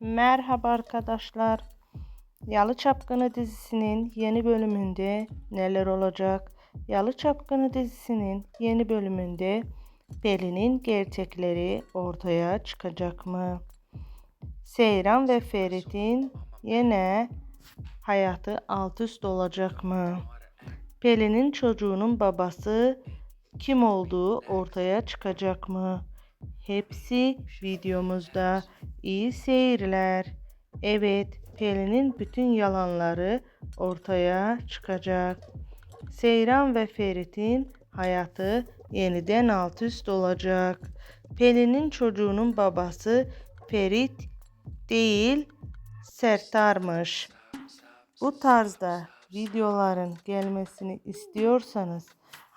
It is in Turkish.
Merhaba arkadaşlar. Yalı Çapkını dizisinin yeni bölümünde neler olacak? Yalı Çapkını dizisinin yeni bölümünde Pelin'in gerçekleri ortaya çıkacak mı? Seyran ve Ferit'in yine hayatı alt üst olacak mı? Pelin'in çocuğunun babası kim olduğu ortaya çıkacak mı? Hepsi videomuzda. İyi seyirler. Evet, Pelin'in bütün yalanları ortaya çıkacak. Seyran ve Ferit'in hayatı yeniden alt üst olacak. Pelin'in çocuğunun babası Ferit değil, Sertar'mış. Bu tarzda videoların gelmesini istiyorsanız